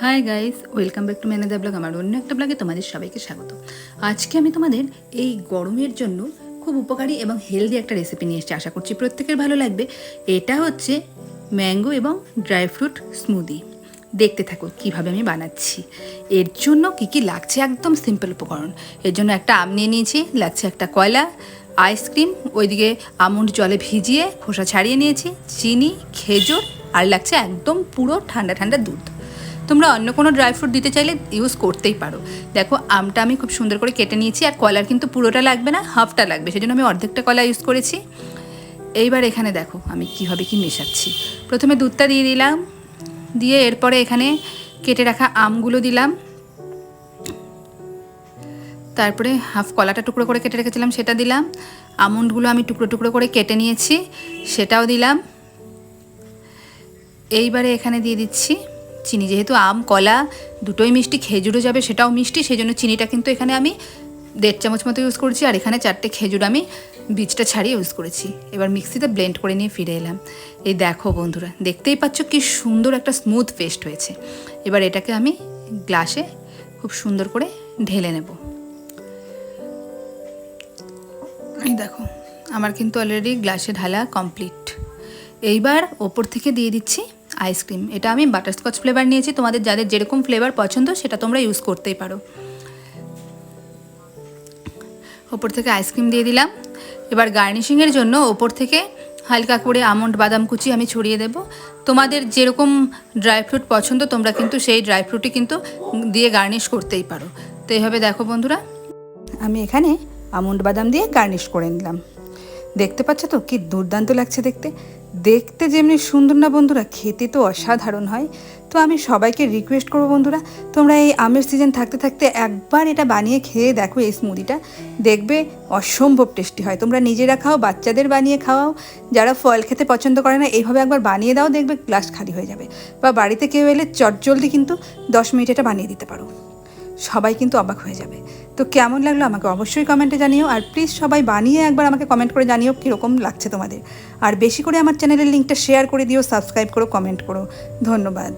Hi guys welcome back to ম্যানেদা vlog আমার অন্য একটা ব্লগে তোমাদের সবাইকে স্বাগত। আজকে আমি তোমাদের এই গরমের জন্য খুব উপকারী এবং হেলদি একটা রেসিপি নিয়ে এসেছি। আশা করছি প্রত্যেকের ভালো লাগবে। এটা হচ্ছে ম্যাঙ্গো এবং ড্রাই ফ্রুট স্মুদি দেখতে থাকো কীভাবে আমি বানাচ্ছি। এর জন্য কি কি লাগছে? একদম সিম্পল উপকরণ। এর জন্য একটা আম নিয়ে নিয়েছি, লাগছে একটা কয়লা আইসক্রিম ওইদিকে আমন্ড জলে ভিজিয়ে খোসা ছাড়িয়ে নিয়েছি, চিনি, খেজুর, আর লাগছে একদম পুরো ঠান্ডা ঠান্ডা দুধ। তোমরা অন্য কোনো ড্রাই ফ্রুট দিতে চাইলে ইউজ করতেই পারো। দেখো, আমটা আমি খুব সুন্দর করে কেটে নিয়েছি আর কলার কিন্তু পুরোটা লাগবে না হাফটা লাগবে, সেজন্য আমি অর্ধেকটা কলা ইউজ করেছি। এইবার এখানে দেখো, আমি কীভাবে কি মেশাচ্ছি। প্রথমে দুধটা দিয়ে দিলাম, দিয়ে এরপরে এখানে কেটে রাখা আমগুলো দিলাম। তারপরে হাফ কলাটা টুকরো করে কেটে রেখেছিলাম, সেটা দিলাম। আমন্ডগুলো আমি টুকরো টুকরো করে কেটে নিয়েছি, সেটাও দিলাম। এইবারে এখানে দিয়ে দিচ্ছি চিনি, যেহেতু আম, কলা দুটোই মিষ্টি, খেজুরও যাবে, সেটাও মিষ্টি সেই জন্য চিনিটা কিন্তু এখানে আমি দেড় চামচ মতো ইউজ করেছি, আর এখানে চারটে খেজুর আমি বীজটা ছাড়িয়ে ইউজ করেছি। এবার মিক্সিতে ব্লেন্ড করে নিয়ে ফিরে এলাম। এই দেখো বন্ধুরা, দেখতেই পাচ্ছ কি সুন্দর একটা স্মুথ পেস্ট হয়েছে। এবার এটাকে আমি গ্লাসে খুব সুন্দর করে ঢেলে নেব। এই দেখো, আমার কিন্তু অলরেডি গ্লাসে ঢালা কমপ্লিট এইবার ওপর থেকে দিয়ে দিচ্ছি আইসক্রিম এটা আমি বাটারস্কচ ফ্লেভার নিয়েছি। তোমাদের যাদের যেরকম ফ্লেভার পছন্দ, সেটা তোমরা ইউজ করতেই পারো। ওপর থেকে আইসক্রিম দিয়ে দিলাম। এবার গার্নিশিংয়ের জন্য ওপর থেকে হালকা করে আমন্ড বাদাম কুচি আমি ছড়িয়ে দেব। তোমাদের যেরকম ড্রাই ফ্রুট পছন্দ, তোমরা কিন্তু সেই ড্রাই ফ্রুটই কিন্তু দিয়ে গার্নিশ করতেই পারো। তো এইভাবে দেখো বন্ধুরা, আমি এখানে আমন্ড বাদাম দিয়ে গার্নিশ করে নিলাম। দেখতে পাচ্ছ তো, কি দুর্দান্ত লাগছে দেখতে। দেখতে যেমনি সুন্দর না বন্ধুরা, খেতে তো অসাধারণ হয়। তো আমি সবাইকে রিকোয়েস্ট করব বন্ধুরা, তোমরা এই আমের সিজন থাকতে থাকতে একবার এটা বানিয়ে খেয়ে দেখো এই স্মুদিটা দেখবে অসম্ভব টেস্টি হয়। তোমরা নিজেরা খাও, বাচ্চাদের বানিয়ে খাওয়াও। যারা ফল খেতে পছন্দ করে না, এইভাবে একবার বানিয়ে দাও, দেখবে গ্লাস খালি হয়ে যাবে। বা বাড়িতে কেউ এলে চটজলদি কিন্তু দশ মিনিট এটা বানিয়ে দিতে পারো। সবাই কিন্তু অবাক হয়ে যাবে। তো কেমন লাগল আমাকে অবশ্যই কমেন্টে জানিও আর প্লিজ সবাই বানিয়ে একবার আমাকে কমেন্ট করে জানিও কীরকম লাগছে তোমাদের। আর বেশি করে আমার চ্যানেলের লিঙ্কটা শেয়ার করে দিও সাবস্ক্রাইব করো কমেন্ট করো। ধন্যবাদ।